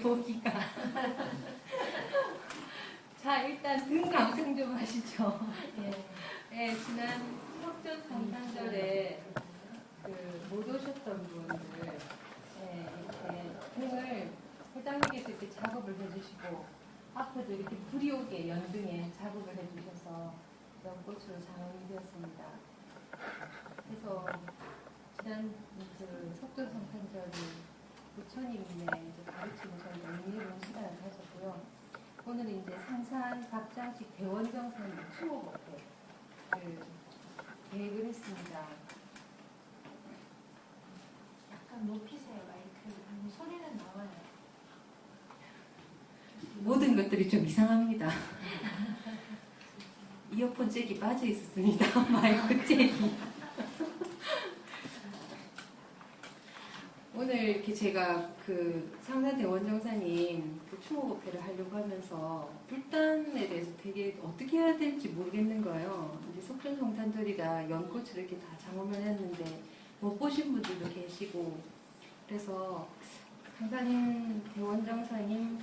보기가. 자, 일단 등 감상 좀 하시죠. 예. 네, 지난 석전 성탄절에 그 못 오셨던 분들 네, 이렇게 등을 회장님께서 이렇게 작업을 해주시고 앞에도 이렇게 불이 오게 연등에 작업을 해주셔서 연꽃으로 장원이 되었습니다. 그래서 지난 그 석전 성탄절이 부처님의 가르침을 저희가 의미해보는 시간을 가졌고요. 오늘은 이제 상산 각장식 대원정선 추모법회 그 계획을 했습니다. 약간 높이세요 마이크를. 아니, 소리는 나와요. 모든 것들이 좀 이상합니다. 이어폰 잭이 빠져 있었습니다. 마이크 잭이. 오늘 이렇게 제가 그 상산 대원정사님 그 추모법회를 하려고 하면서 불단에 대해서 되게 어떻게 해야 될지 모르겠는 거예요. 이제 석전성탄절이라 연꽃을 이렇게 다 장엄을 했는데 못 보신 분들도 계시고 그래서 상산 대원정사님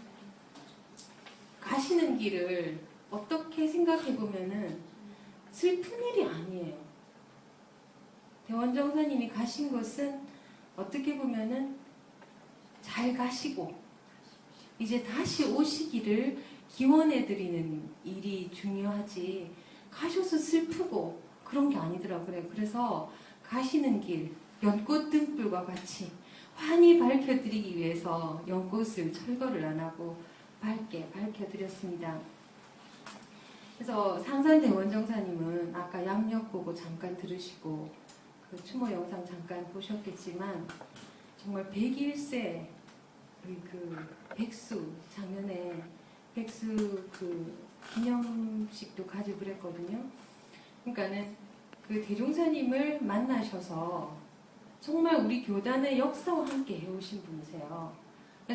가시는 길을 어떻게 생각해 보면은 슬픈 일이 아니에요. 대원정사님이 가신 것은 어떻게 보면은 잘 가시고 이제 다시 오시기를 기원해 드리는 일이 중요하지 가셔서 슬프고 그런 게 아니더라고요. 그래서 가시는 길 연꽃 등불과 같이 환히 밝혀드리기 위해서 연꽃을 철거를 안 하고 밝게 밝혀드렸습니다. 그래서 상산대원정사님은 아까 양력 보고 잠깐 들으시고 그 추모 영상 잠깐 보셨겠지만 정말 101세 그, 그 백수 작년에 백수 그 기념식도 가지고 그랬거든요. 그러니까는 그 대종사님을 만나셔서 정말 우리 교단의 역사와 함께 해오신 분이세요.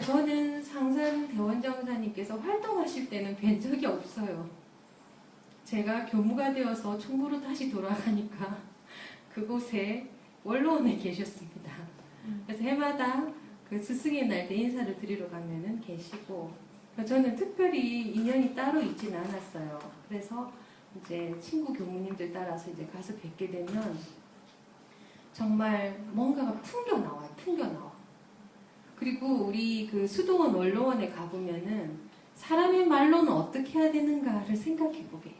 저는 상산 대원정사님께서 활동하실 때는 뵌 적이 없어요. 제가 교무가 되어서 총무로 다시 돌아가니까 그곳에 원로원에 계셨습니다. 그래서 해마다 그 스승의 날 때 인사를 드리러 가면은 계시고 저는 특별히 인연이 따로 있지는 않았어요. 그래서 이제 친구 교무님들 따라서 이제 가서 뵙게 되면 정말 뭔가가 풍겨 나와요. 풍겨 나와. 그리고 우리 그 수도원 원로원에 가보면은 사람의 말로는 어떻게 해야 되는가를 생각해 보게 해요.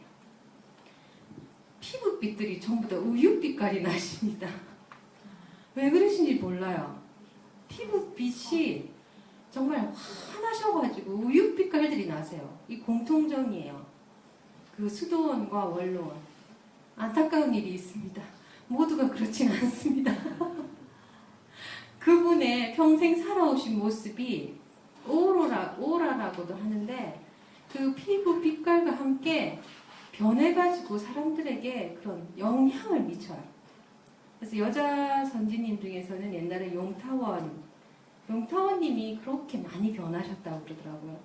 피부빛들이 전부 다 우유빛깔이 나십니다. 왜 그러신지 몰라요. 피부빛이 정말 환하셔가지고 우유빛깔들이 나세요. 이 공통점이에요. 그 수도원과 원로원. 안타까운 일이 있습니다. 모두가 그렇진 않습니다. 그분의 평생 살아오신 모습이 오로라, 오라라고도 하는데 그 피부 빛깔과 함께 변해가지고 사람들에게 그런 영향을 미쳐요. 그래서 여자 선지님 중에서는 옛날에 용타원, 용타원님이 그렇게 많이 변하셨다고 그러더라고요.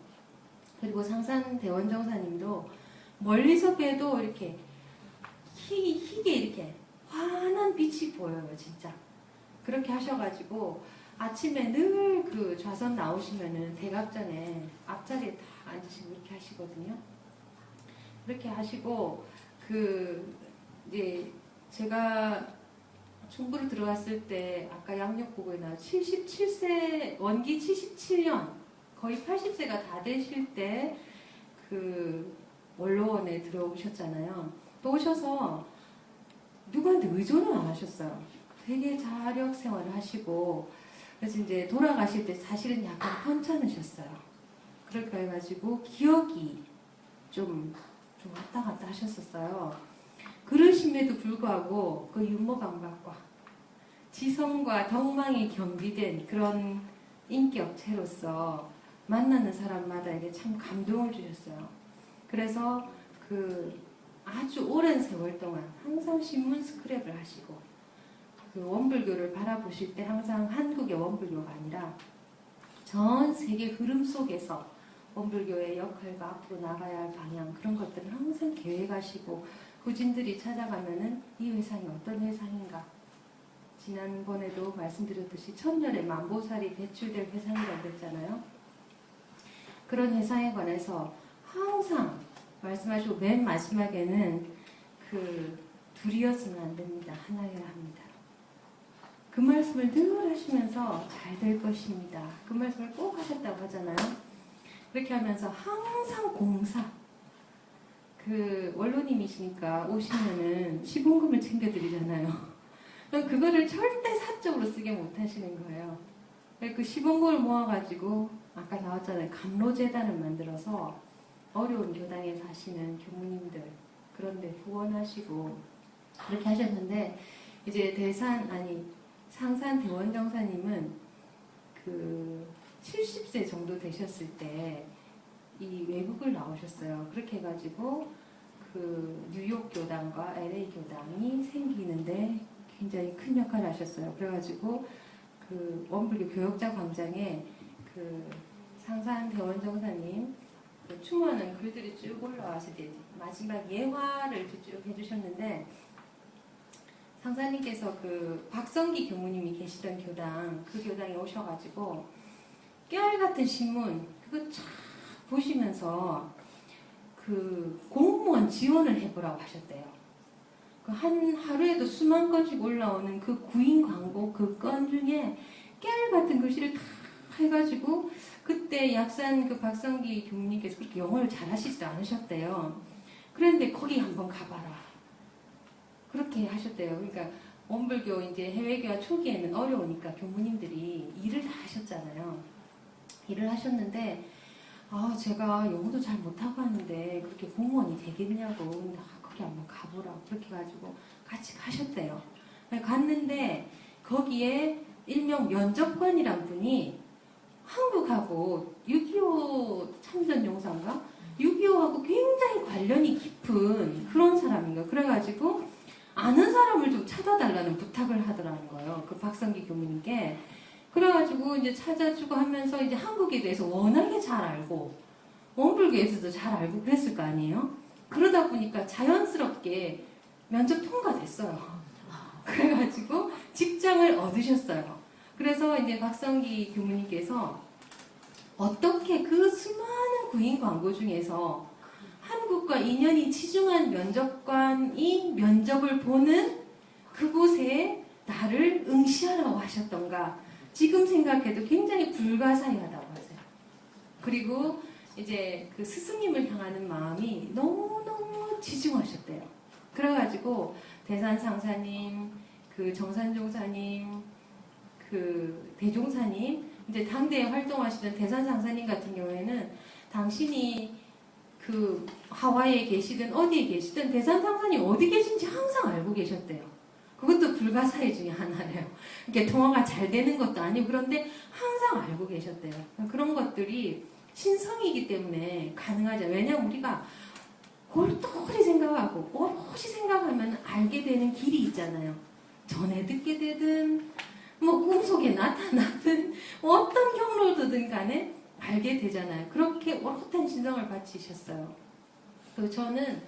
그리고 상산 대원정사님도 멀리서 봬도 이렇게 희, 희게 이렇게 환한 빛이 보여요, 진짜. 그렇게 하셔가지고 아침에 늘 그 좌선 나오시면은 대갑전에 앞자리에 다 앉으시고 이렇게 하시거든요. 그렇게 하시고 그 이제 제가 중부를 들어갔을 때 아까 양력 보고에 나 77세 원기 77년 거의 80세가 다 되실 때 그 원로원에 들어오셨잖아요. 또 오셔서 누구한테 의존을 안 하셨어요. 되게 자력 생활을 하시고 그래서 이제 돌아가실 때 사실은 약간 편찮으셨어요. 그렇게 해가지고 기억이 좀, 좀 왔다 갔다 하셨었어요. 그러심에도 불구하고 그 유머 감각과 지성과 덕망이 겸비된 그런 인격체로서 만나는 사람마다에게 참 감동을 주셨어요. 그래서 그 아주 오랜 세월 동안 항상 신문 스크랩을 하시고 그 원불교를 바라보실 때 항상 한국의 원불교가 아니라 전 세계 흐름 속에서 원불교의 역할과 앞으로 나가야 할 방향 그런 것들을 항상 계획하시고 후진들이 찾아가면은 이 회상이 어떤 회상인가 지난번에도 말씀드렸듯이 천년의 만보살이 배출될 회상이라고 했잖아요. 그런 회상에 관해서 항상 말씀하시고 맨 마지막에는 그 둘이었으면 안 됩니다. 하나여야 합니다. 그 말씀을 늘 하시면서 잘 될 것입니다. 그 말씀을 꼭 하셨다고 하잖아요. 그렇게 하면서 항상 공사. 그 원로님이시니까 오시면은 시봉금을 챙겨드리잖아요. 그럼 그거를 절대 사적으로 쓰게 못 하시는 거예요. 그 시봉금을 모아가지고 아까 나왔잖아요. 감로재단을 만들어서 어려운 교당에 사시는 교무님들 그런데 후원하시고 그렇게 하셨는데 이제 대산 아니 상산 대원정사님은 그 70세 정도 되셨을 때 이 외국을 나오셨어요. 그렇게 해가지고 그 뉴욕 교당과 LA 교당이 생기는데 굉장히 큰 역할을 하셨어요. 그래가지고 그 원불교 교역자 광장에 그 상산 대원정사님 그 추모하는 글들이 쭉 올라와서 이제 마지막 예화를 쭉 해주셨는데 상사님께서 그 박성기 교무님이 계시던 교당 그 교당에 오셔가지고 깨알 같은 신문 그거 쫙 보시면서 그 공무원 지원을 해보라고 하셨대요. 그 한 하루에도 수만 건씩 올라오는 그 구인 광고 그 건 중에 깨알 같은 글씨를 다 해가지고 그때 약산 그 박성기 교무님께서 그렇게 영어를 잘하시지도 않으셨대요. 그런데 거기 한번 가봐라. 그렇게 하셨대요. 그러니까 원불교 이제 해외교화 초기에는 어려우니까 교무님들이 일을 다 하셨잖아요. 일을 하셨는데 아 제가 영어도 잘 못하고 하는데 그렇게 공무원이 되겠냐고 근데 아, 거기 한번 가보라고 그렇게 가지고 같이 가셨대요. 갔는데 거기에 일명 면접관이란 분이 한국하고 6.25 참전 용사인가? 6.25하고 굉장히 관련이 깊은 그런 사람인가. 그래가지고 아는 사람을 좀 찾아달라는 부탁을 하더라는 거예요. 그 박성기 교무님께. 그래가지고 이제 찾아주고 하면서 이제 한국에 대해서 워낙에 잘 알고 원불교에서도 잘 알고 그랬을 거 아니에요? 그러다 보니까 자연스럽게 면접 통과됐어요. 그래가지고 직장을 얻으셨어요. 그래서 이제 박성기 교무님께서 어떻게 그 수많은 구인 광고 중에서 한국과 인연이 치중한 면접관이 면접을 보는 그곳에 나를 응시하라고 하셨던가 지금 생각해도 굉장히 불가사의하다고 하세요. 그리고 이제 그 스승님을 향하는 마음이 너무너무 치중하셨대요. 그래가지고 대산 상사님, 그 정산종사님, 그 대종사님, 이제 당대에 활동하시던 대산 상사님 같은 경우에는 당신이 그 하와이에 계시든 어디에 계시든 대산 상사님 어디 계신지 항상 알고 계셨대요. 그것도 불가사의 중에 하나래요. 이렇게 통화가 잘 되는 것도 아니고 그런데 항상 알고 계셨대요. 그런 것들이 신성이기 때문에 가능하죠. 왜냐면 우리가 골똘히 생각하고 오롯이 생각하면 알게 되는 길이 있잖아요. 전에 듣게 되든 뭐 꿈속에 나타나든 어떤 경로도든 간에 알게 되잖아요. 그렇게 오롯한 신성을 바치셨어요. 그리고 저는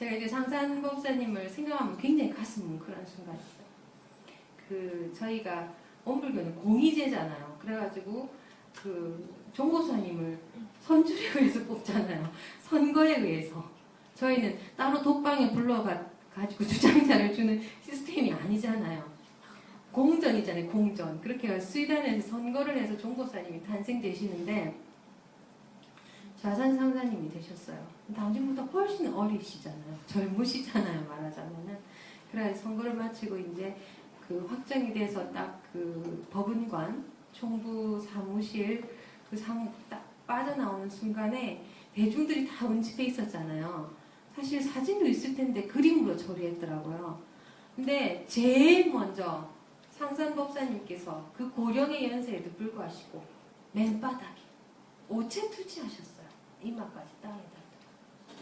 제가 이제 상산 법사님을 생각하면 굉장히 가슴 뭉클한 순간이 있어요. 그 저희가 원불교는 공의제잖아요. 그래가지고 그 종고사님을 선출에 의해서 뽑잖아요. 선거에 의해서. 저희는 따로 독방에 불러가 가지고 주장자를 주는 시스템이 아니잖아요. 공전이잖아요. 공전. 그렇게 수의단에서 선거를 해서 종고사님이 탄생되시는데 좌산 상사님이 되셨어요. 당신보다 훨씬 어리시잖아요. 젊으시잖아요. 말하자면은. 그래서 선거를 마치고 이제 그 확정이 돼서 딱 그 법은관 총부 사무실 그상딱 빠져나오는 순간에 대중들이 다 운집해 있었잖아요. 사실 사진도 있을 텐데 그림으로 처리했더라고요. 근데 제일 먼저 상산법사님께서 그 고령의 연세에도 불구하시고 맨바닥에 오체 투지하셨어요. 이마까지 땅에다.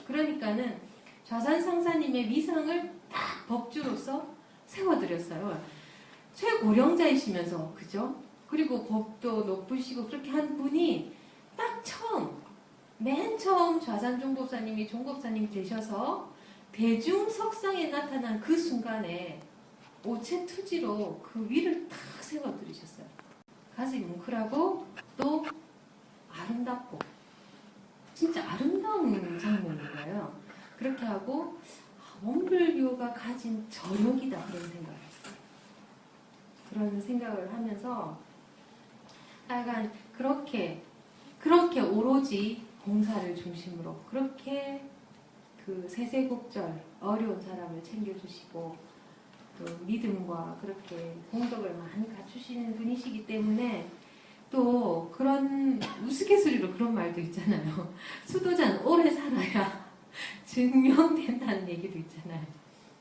그러니까는 좌산 상사님의 위상을 딱 법주로서 세워드렸어요. 최고령자이시면서 그죠? 그리고 법도 높으시고 그렇게 한 분이 딱 처음 맨 처음 좌산 종법사님이 종법사님 되셔서 대중 석상에 나타난 그 순간에 오체 투지로 그 위를 탁 세워드리셨어요. 가슴이 뭉클하고 또 아름답고 진짜 아름다운 장면인 거예요. 그렇게 하고 아, 원불교가 가진 저력이다 그런 생각을 했어요. 그런 생각을 하면서 약간 그렇게 그렇게 오로지 봉사를 중심으로 그렇게 그 세세곡절 어려운 사람을 챙겨주시고 또 믿음과 그렇게 공덕을 많이 갖추시는 분이시기 때문에 또 그런 우스갯소리로 그런 말도 있잖아요. 수도자는 오래 살아야 증명된다는 얘기도 있잖아요.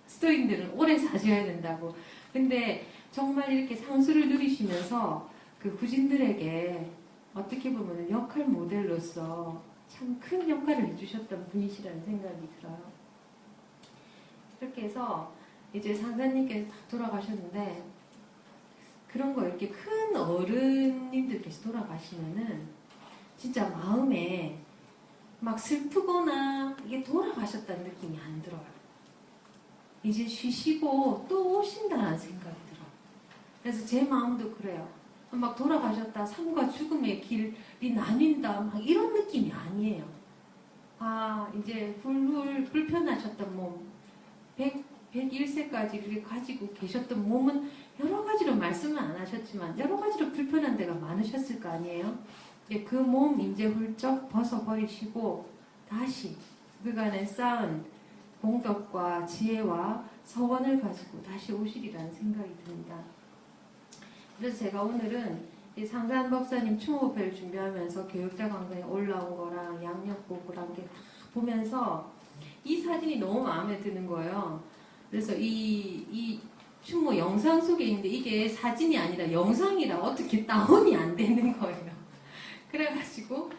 수도인들은 오래 사셔야 된다고. 근데 정말 이렇게 상수를 누리시면서 그 구진들에게 어떻게 보면 역할 모델로서 참 큰 역할을 해주셨던 분이시라는 생각이 들어요. 이렇게 해서 이제 상사님께서 다 돌아가셨는데 그런 거 이렇게 큰 어른님들께서 돌아가시면은 진짜 마음에 막 슬프거나 이게 돌아가셨다는 느낌이 안 들어요. 이제 쉬시고 또 오신다는 생각이 들어요. 그래서 제 마음도 그래요. 막 돌아가셨다 삶과 죽음의 길이 나뉜다 막 이런 느낌이 아니에요. 아 이제 훌훌 불편하셨던 몸 100, 101세까지 그렇게 가지고 계셨던 몸은 여러 가지로 말씀은 안 하셨지만 여러 가지로 불편한 데가 많으셨을 거 아니에요. 그 몸 이제 훌쩍 벗어버리시고 다시 그간에 쌓은 공덕과 지혜와 서원을 가지고 다시 오시리라는 생각이 듭니다. 그래서 제가 오늘은 이 상산 박사님 추모회를 준비하면서 교육자 강당에 올라온 거랑 양력보고랑 게다 보면서 이 사진이 너무 마음에 드는 거예요. 그래서 이, 이 추모 영상 속에 있는데 이게 사진이 아니라 영상이라 어떻게 다운이 안 되는 거예요. 그래가지고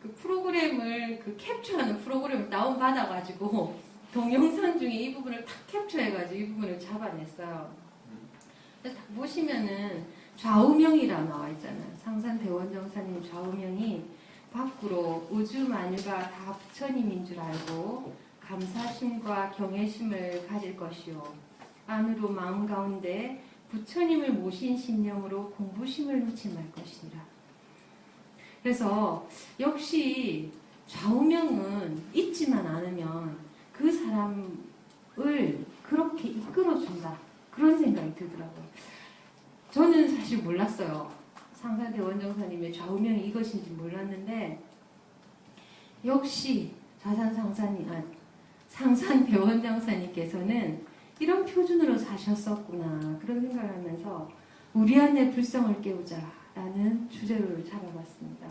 그 프로그램을 그 캡처하는 프로그램을 다운 받아가지고 동영상 중에 이 부분을 탁 캡처해가지고 이 부분을 잡아냈어요. 그래서 딱 보시면은 좌우명이라 나와 있잖아요. 상산 대원정사님 좌우명이 밖으로 우주 만유가 다 부처님인 줄 알고 감사심과 경외심을 가질 것이요. 안으로 마음 가운데 부처님을 모신 신념으로 공부심을 놓지 말 것이니라. 그래서 역시 좌우명은 잊지만 않으면 그 사람을 그렇게 이끌어준다. 그런 생각이 들더라고요. 저는 사실 몰랐어요. 상산대 원정사님의 좌우명이 이것인지 몰랐는데 역시 상산이 아, 상산 대원장사님께서는 이런 표준으로 사셨었구나 그런 생각을 하면서 우리 안에 불성을 깨우자라는 주제를 잡아봤습니다.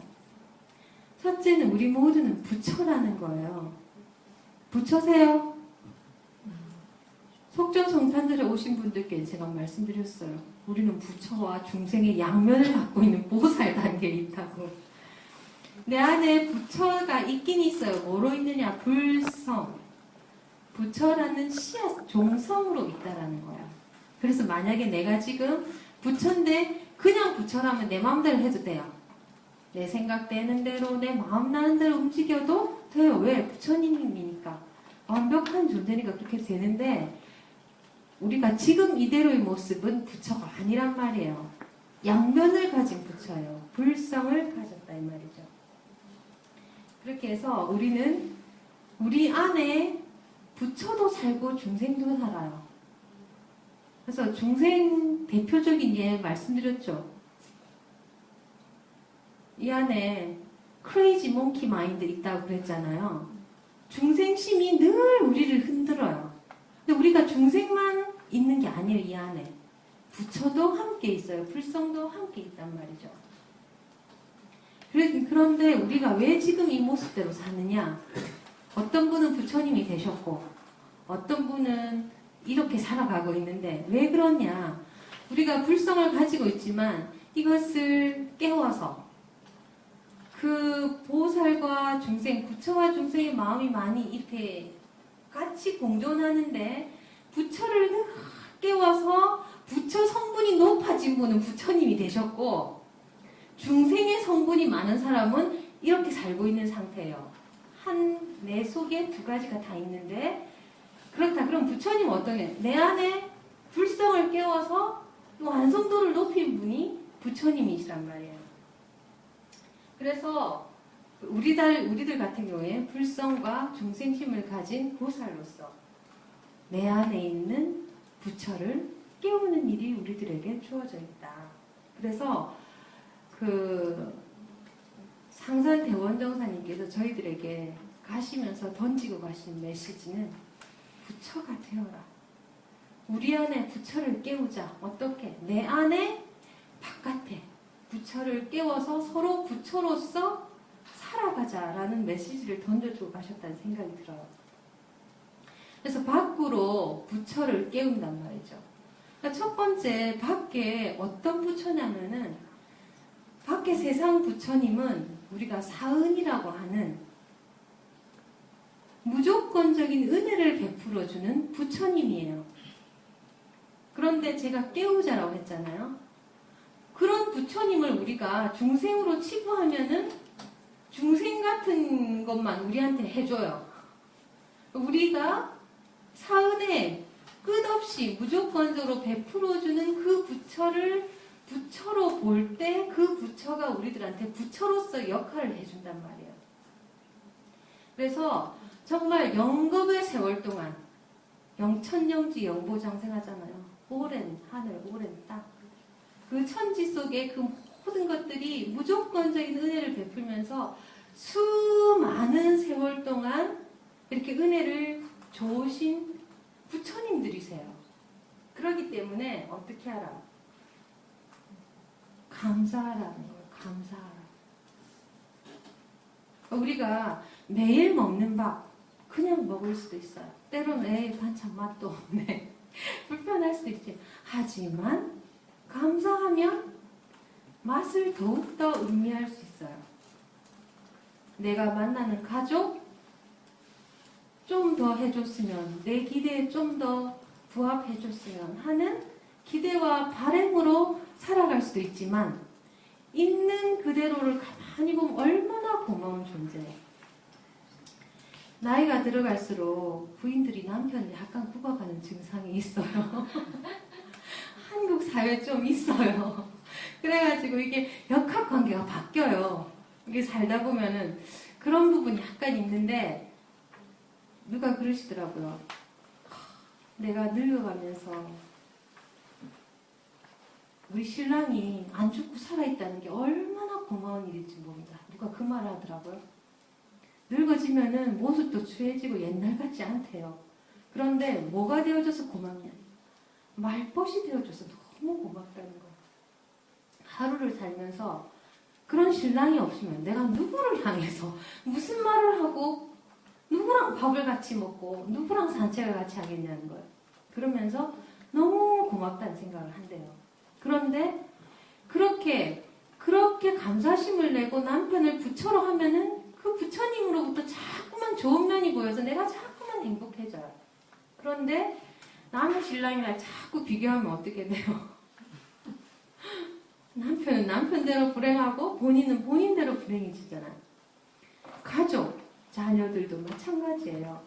첫째는 우리 모두는 부처라는 거예요. 부처세요? 속전성탄들에 오신 분들께 제가 말씀드렸어요. 우리는 부처와 중생의 양면을 갖고 있는 보살 단계에 있다고. 내 안에 부처가 있긴 있어요. 뭐로 있느냐? 불성. 부처라는 씨앗, 종성으로 있다라는 거야. 그래서 만약에 내가 지금 부처인데 그냥 부처라면 내 마음대로 해도 돼요. 내 생각되는 대로 내 마음 나는 대로 움직여도 돼요. 왜? 부처님이니까. 완벽한 존재니까 그렇게 되는데 우리가 지금 이대로의 모습은 부처가 아니란 말이에요. 양면을 가진 부처예요. 불성을 가졌다 이 말이죠. 그렇게 해서 우리는 우리 안에 부처도 살고 중생도 살아요. 그래서 중생 대표적인 예 말씀드렸죠. 이 안에 크레이지 몽키 마인드 있다고 그랬잖아요. 중생심이 늘 우리를 흔들어요. 근데 우리가 중생만 있는 게 아니에요, 이 안에. 부처도 함께 있어요. 불성도 함께 있단 말이죠. 그런데 우리가 왜 지금 이 모습대로 사느냐? 어떤 분은 부처님이 되셨고, 어떤 분은 이렇게 살아가고 있는데, 왜 그러냐? 우리가 불성을 가지고 있지만, 이것을 깨워서, 그 보살과 중생, 부처와 중생의 마음이 많이 이렇게 같이 공존하는데, 부처를 늘 깨워서 부처 성분이 높아진 분은 부처님이 되셨고 중생의 성분이 많은 사람은 이렇게 살고 있는 상태예요. 한 내 속에 두 가지가 다 있는데 그렇다 그럼 부처님 게? 내 안에 불성을 깨워서 완성도를 높인 분이 부처님이시란 말이에요. 그래서 우리들 우리들 같은 경우에 불성과 중생심을 가진 보살로서 내 안에 있는 부처를 깨우는 일이 우리들에게 주어져 있다. 그래서 그 상산 대원정사님께서 저희들에게 가시면서 던지고 가신 메시지는 부처가 되어라. 우리 안에 부처를 깨우자. 어떻게? 내 안에 바깥에 부처를 깨워서 서로 부처로서 살아가자라는 메시지를 던져주고 가셨다는 생각이 들어요. 그래서 밖으로 부처를 깨운단 말이죠. 그러니까 첫 번째 밖에 어떤 부처냐면은 밖에 세상 부처님은 우리가 사은이라고 하는 무조건적인 은혜를 베풀어주는 부처님이에요. 그런데 제가 깨우자라고 했잖아요. 그런 부처님을 우리가 중생으로 치부하면은 중생 같은 것만 우리한테 해줘요. 우리가 사은에 끝없이 무조건적으로 베풀어주는 그 부처를 부처로 볼 때 그 부처가 우리들한테 부처로서 역할을 해준단 말이에요. 그래서 정말 영겁의 세월 동안 영천영지 영보장생하잖아요. 오랜 하늘, 오랜 땅. 그 천지 속에 그 모든 것들이 무조건적인 은혜를 베풀면서 수많은 세월 동안 이렇게 은혜를 줘오신 부처님들이세요. 그렇기 때문에 어떻게 하라? 감사하라는 거예요. 감사하라. 우리가 매일 먹는 밥 그냥 먹을 수도 있어요. 때로는 반찬 맛도 없네. 불편할 수도 있지. 하지만 감사하면 맛을 더욱더 음미할 수 있어요. 내가 만나는 가족 좀 더 해줬으면 내 기대에 좀 더 부합해줬으면 하는 기대와 바램으로 살아갈 수도 있지만 있는 그대로를 가만히 보면 얼마나 고마운 존재예요. 나이가 들어갈수록 부인들이 남편을 약간 굽어가는 증상이 있어요. 한국 사회에 좀 있어요. 그래가지고 이게 역학 관계가 바뀌어요. 이게 살다 보면은 그런 부분이 약간 있는데 누가 그러시더라고요. 내가 늙어가면서 우리 신랑이 안 죽고 살아있다는 게 얼마나 고마운 일일지 모른다. 누가 그 말을 하더라고요. 늙어지면은 모습도 추해지고 옛날 같지 않대요. 그런데 뭐가 되어줘서 고맙냐? 말벗이 되어줘서 너무 고맙다는 거예요. 하루를 살면서 그런 신랑이 없으면 내가 누구를 향해서 무슨 말을 하고 누구랑 밥을 같이 먹고 누구랑 산책을 같이 하겠냐는 거예요. 그러면서 너무 고맙다는 생각을 한대요. 그런데 그렇게 그렇게 감사심을 내고 남편을 부처로 하면은 그 부처님으로부터 자꾸만 좋은 면이 보여서 내가 자꾸만 행복해져요. 그런데 남의 신랑이랑 자꾸 비교하면 어떻게 돼요? 남편은 남편대로 불행하고 본인은 본인대로 불행해지잖아요. 가족, 자녀들도 마찬가지예요.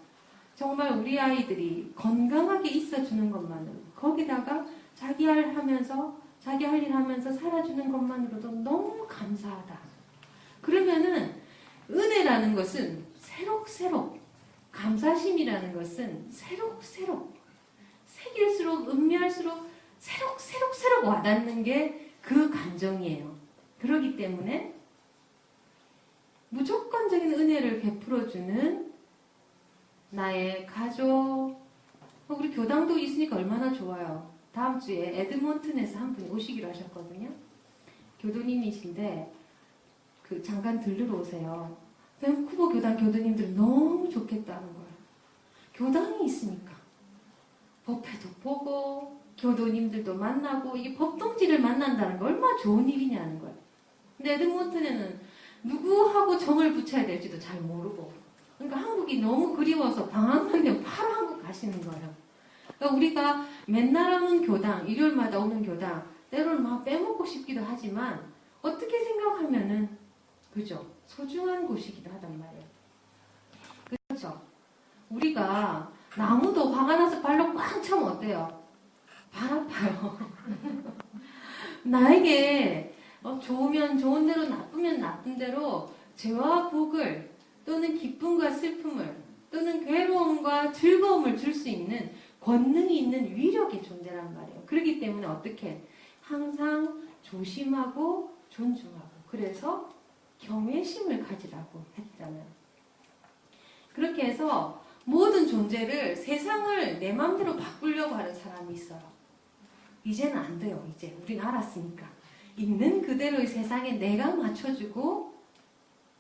정말 우리 아이들이 건강하게 있어주는 것만으로 거기다가 자기 할 하면서 자기 할 일 하면서 살아주는 것만으로도 너무 감사하다. 그러면은 은혜라는 것은 새록새록 감사심이라는 것은 새록새록 새길수록 음미할수록 새록새록새록 와닿는 게 그 감정이에요. 그러기 때문에 무조건적인 은혜를 베풀어주는 나의 가족, 어, 우리 교당도 있으니까 얼마나 좋아요. 다음 주에 에드먼튼에서 한 분이 오시기로 하셨거든요. 교도님이신데 그 잠깐 들르러 오세요. 밴쿠버 교당 교도님들 너무 좋겠다는 거예요. 교당이 있으니까 법회도 보고 교도님들도 만나고 이게 법동지를 만난다는 거 얼마나 좋은 일이냐는 거예요. 근데 에드먼튼에는 누구하고 정을 붙여야 될지도 잘 모르고 그러니까 한국이 너무 그리워서 방학만 되면 바로 한국 가시는 거예요. 그러니까 우리가 맨날 하는 교당, 일요일마다 오는 교당 때로는 막 빼먹고 싶기도 하지만 어떻게 생각하면은 그죠? 소중한 곳이기도 하단 말이에요. 그렇죠? 우리가 나무도 화가 나서 발로 꽉 차면 어때요? 발 아파요. 나에게 어, 좋으면 좋은 대로 나쁘면 나쁜 대로 죄와 복을 또는 기쁨과 슬픔을 또는 괴로움과 즐거움을 줄 수 있는 권능이 있는 위력의 존재란 말이에요. 그렇기 때문에 어떻게 항상 조심하고 존중하고 그래서 경외심을 가지라고 했잖아요. 그렇게 해서 모든 존재를 세상을 내 마음대로 바꾸려고 하는 사람이 있어요. 이제는 안 돼요. 이제 우린 알았으니까. 있는 그대로의 세상에 내가 맞춰주고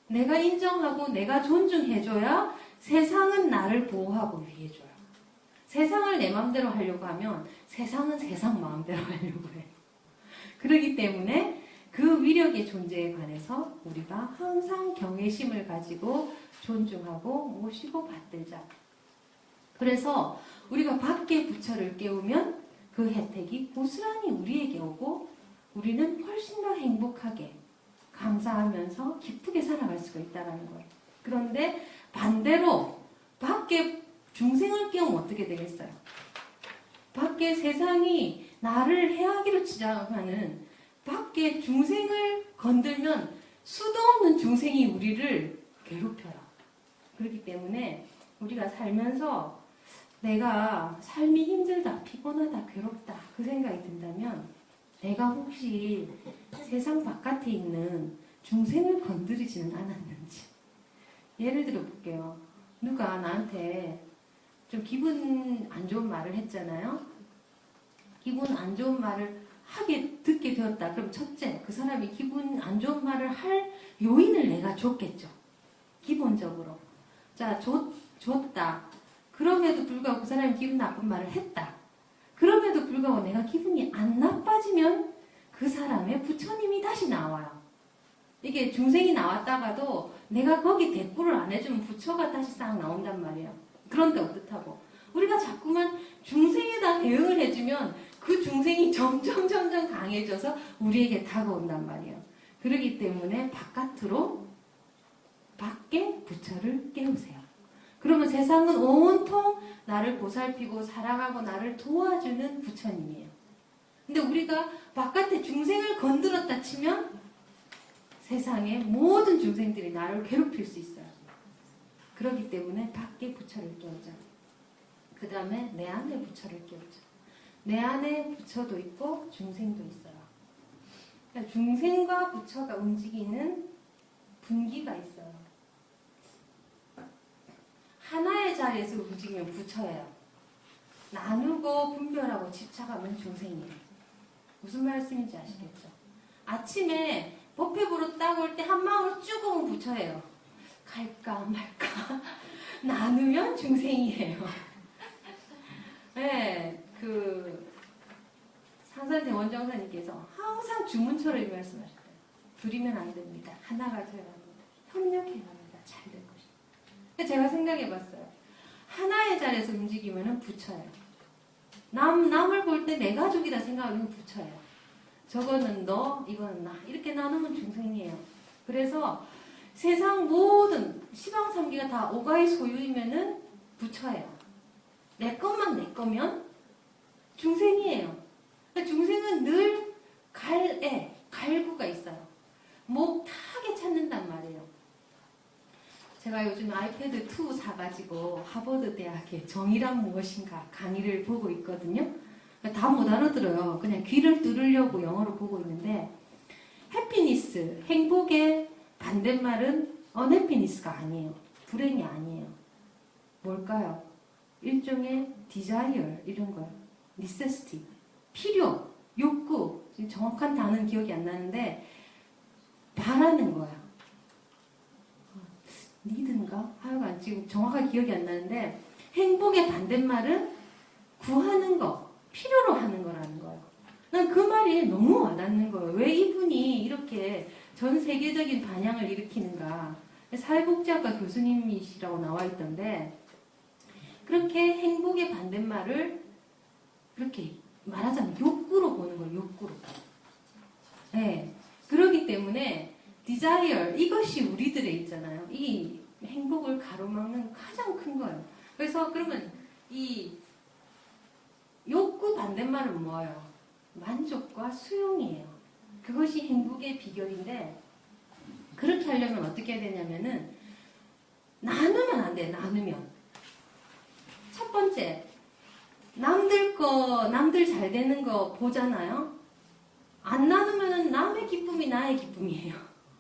내가 인정하고 내가 존중해줘야 세상은 나를 보호하고 위해줘요. 세상을 내 마음대로 하려고 하면 세상은 세상 마음대로 하려고 해요. 그렇기 때문에 그 위력의 존재에 관해서 우리가 항상 경외심을 가지고 존중하고 모시고 받들자. 그래서 우리가 밖에 부처를 깨우면 그 혜택이 고스란히 우리에게 오고 우리는 훨씬 더 행복하게 감사하면서 기쁘게 살아갈 수가 있다는 거예요. 그런데 반대로 밖에 중생을 깨우면 어떻게 되겠어요? 밖에 세상이 나를 해하기로 치장하는 밖에 중생을 건들면 수도 없는 중생이 우리를 괴롭혀요. 그렇기 때문에 우리가 살면서 내가 삶이 힘들다, 피곤하다, 괴롭다 그 생각이 든다면 내가 혹시 세상 바깥에 있는 중생을 건드리지는 않았는지 예를 들어 볼게요. 누가 나한테 좀 기분 안 좋은 말을 했잖아요. 기분 안 좋은 말을 하게 듣게 되었다. 그럼 첫째, 그 사람이 기분 안 좋은 말을 할 요인을 내가 줬겠죠. 기본적으로. 자, 줬, 줬다. 그럼에도 불구하고 그 사람이 기분 나쁜 말을 했다. 그럼에도 불구하고 내가 기분이 안 나빠지면 그 사람의 부처님이 다시 나와요. 이게 중생이 나왔다가도 내가 거기 대꾸를 안 해주면 부처가 다시 싹 나온단 말이에요. 그런데 어떻다고? 우리가 자꾸만 중생에다 대응을 해주면 그 중생이 점점 점점 강해져서 우리에게 다가온단 말이에요. 그러기 때문에 바깥으로 밖에 부처를 깨우세요. 그러면 세상은 온통 나를 보살피고 사랑하고 나를 도와주는 부처님이에요. 근데 우리가 바깥에 중생을 건드렸다 치면 세상의 모든 중생들이 나를 괴롭힐 수 있어요. 그렇기 때문에 밖에 부처를 깨우자. 그 다음에 내 안에 부처를 깨우자. 내 안에 부처도 있고 중생도 있어요. 그러니까 중생과 부처가 움직이는 분기가 있어요. 하나의 자리에서 움직이면 부처예요. 나누고 분별하고 집착하면 중생이에요. 무슨 말씀인지 아시겠죠? 아침에 법회부로 딱 올 때 한 마음으로 쭉 오면 부처예요. 갈까 말까 나누면 중생이에요. 네, 그 상산 대 원정사님께서 항상 주문처럼 말씀하셨어요. 둘이면 안 됩니다. 하나가 되어야 합니다. 협력해야 합니다. 잘 될 것입니다. 제가 생각해봤어요. 하나의 자리에서 움직이면 부처예요. 남 남을 볼 때 내 가족이다 생각하면 부처예요. 저거는 너, 이거는 나 이렇게 나누면 중생이에요. 그래서 세상 모든 시방삼기가 다 오가의 소유이면은 부처예요. 내 것만 내 거면 중생이에요. 그러니까 중생은 늘 갈에 갈구가 있어요. 목 타게 찾는단 말이에요. 제가 요즘 아이패드 2 사가지고 하버드 대학의 정의란 무엇인가 강의를 보고 있거든요. 다 못 알아들어요. 그냥 귀를 뚫으려고 영어로 보고 있는데 해피니스, 행복의 반대말은 언해피니스가 아니에요. 불행이 아니에요. 뭘까요? 일종의 desire 이런 거요. necessity, 필요, 욕구. 정확한 단어는 기억이 안 나는데 바라는 거야. 니든가? 하여간 지금 정확하게 기억이 안 나는데 행복의 반대말은 구하는 거, 필요로 하는 거라는 거예요. 난 그 말이 너무 와닿는 거예요. 왜 이분이 이렇게 전 세계적인 반향을 일으키는가. 사회복지학과 교수님이시라고 나와 있던데 그렇게 행복의 반대말을 그렇게 말하자면 욕구로 보는 거예요. 욕구로. 네. 그러기 때문에 desire 이것이 우리들에 있잖아요. 이 행복을 가로막는 가장 큰 거예요. 그래서 그러면 이 욕구 반대말은 뭐예요? 만족과 수용이에요. 그것이 행복의 비결인데 그렇게 하려면 어떻게 해야 되냐면은 나누면 안 돼. 나누면 첫 번째 남들 거 남들 잘 되는 거 보잖아요. 안 나누면은 남의 기쁨이 나의 기쁨이에요.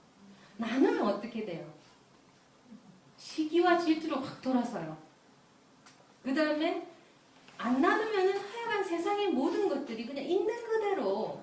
나누면 어떻게 돼요? 시기와 질투로 확 돌아서요. 그 다음에 안 나누면은 하여간 세상의 모든 것들이 그냥 있는 그대로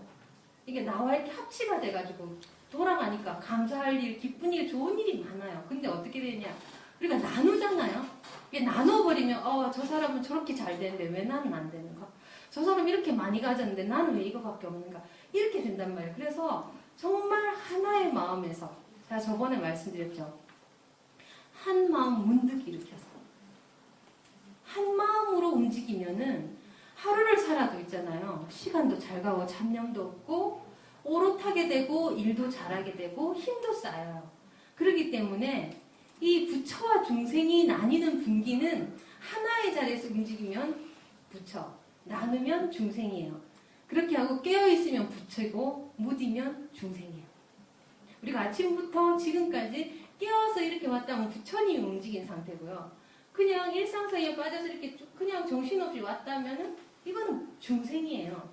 이게 나와 이렇게 합치가 돼가지고 돌아가니까 감사할 일, 기쁜 일, 좋은 일이 많아요. 근데 어떻게 되냐? 우리가 나누잖아요. 이게 나눠버리면 어 저 사람은 저렇게 잘 되는데 왜 나는 안 되는가? 저 사람 이렇게 많이 가졌는데 나는 왜 이거밖에 없는가? 이렇게 된단 말이에요. 그래서 정말 하나의 마음에서 제가 저번에 말씀드렸죠. 한 마음 문득 일으켜서 한 마음으로 움직이면은 하루를 살아도 있잖아요. 시간도 잘 가고 잡념도 없고 오롯하게 되고 일도 잘하게 되고 힘도 쌓여요. 그렇기 때문에 이 부처와 중생이 나뉘는 분기는 하나의 자리에서 움직이면 부처, 나누면 중생이에요. 그렇게 하고 깨어 있으면 부처고 무디면 중생이에요. 우리가 아침부터 지금까지 깨어서 이렇게 왔다면 부처님이 움직인 상태고요. 그냥 일상사이에 빠져서 이렇게 쭉 그냥 정신없이 왔다면은 이거는 중생이에요.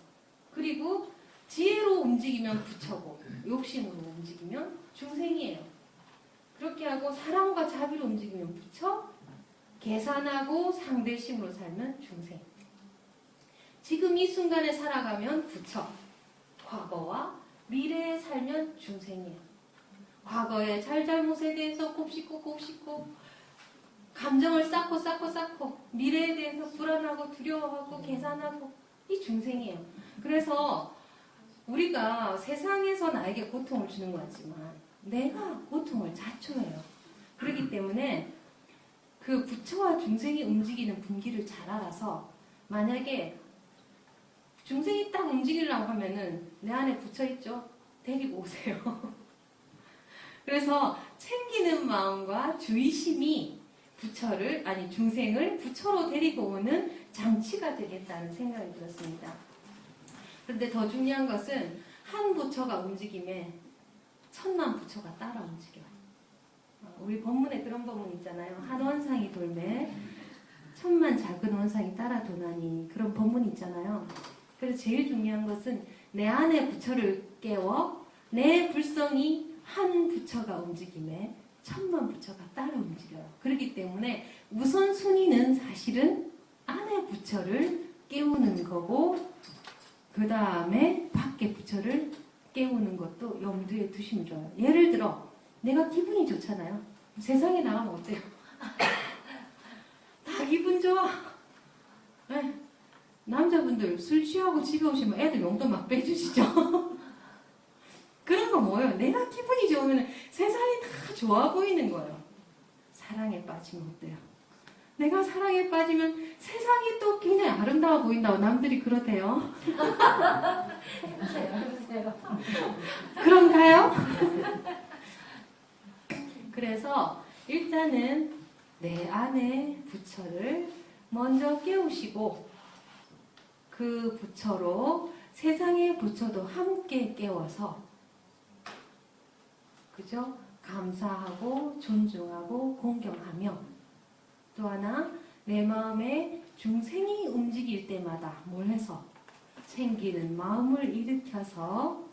그리고 지혜로 움직이면 부처고 욕심으로 움직이면 중생이에요. 그렇게 하고 사랑과 자비로 움직이면 부처, 계산하고 상대심으로 살면 중생. 지금 이 순간에 살아가면 부처, 과거와 미래에 살면 중생이에요. 과거의 잘잘못에 대해서 곱씹고 곱씹고 감정을 쌓고 쌓고 쌓고 미래에 대해서 불안하고 두려워하고 계산하고 이 중생이에요. 그래서 우리가 세상에서 나에게 고통을 주는 것 같지만 내가 고통을 자초해요. 그렇기 때문에 그 부처와 중생이 움직이는 분기를 잘 알아서 만약에 중생이 딱 움직이려고 하면은 내 안에 부처 있죠? 데리고 오세요. 그래서 챙기는 마음과 주의심이 부처를 아니 중생을 부처로 데리고 오는 장치가 되겠다는 생각이 들었습니다. 그런데 더 중요한 것은 한 부처가 움직임에 천만 부처가 따라 움직여요. 어, 우리 본문에 그런 본문 있잖아요. 한 원상이 돌매 천만 작은 원상이 따라 도나니 그런 본문 있잖아요. 그래서 제일 중요한 것은 내 안에 부처를 깨워 내 불성이 한 부처가 움직임에 천만 부처가 따라 움직여요. 그렇기 때문에 우선 순위는 사실은 안에 부처를 깨우는 거고 그 다음에 밖에 부처를 깨우는 것도 염두에 두시면 좋아요. 예를 들어 내가 기분이 좋잖아요. 세상에 나가면 어때요? 다 기분 좋아. 네. 남자분들 술 취하고 집에 오시면 애들 용돈 막 빼주시죠. 그런 거 뭐예요? 내가 기분이 좋으면 세상이 다 좋아 보이는 거예요. 사랑에 빠지면 어때요? 내가 사랑에 빠지면 세상이 또 굉장히 아름다워 보인다고 남들이 그러대요. 그런가요? 그래서 일단은 내 안에 부처를 먼저 깨우시고 그 부처로 세상의 부처도 함께 깨워서 그죠? 감사하고 존중하고 공경하며 또 하나 내 마음에 중생이 움직일 때마다 뭘 해서 챙기는 마음을 일으켜서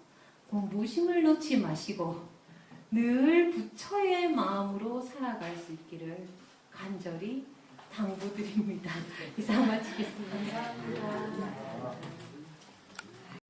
공부심을 놓지 마시고 늘 부처의 마음으로 살아갈 수 있기를 간절히 당부드립니다. 이상 마치겠습니다. 감사합니다.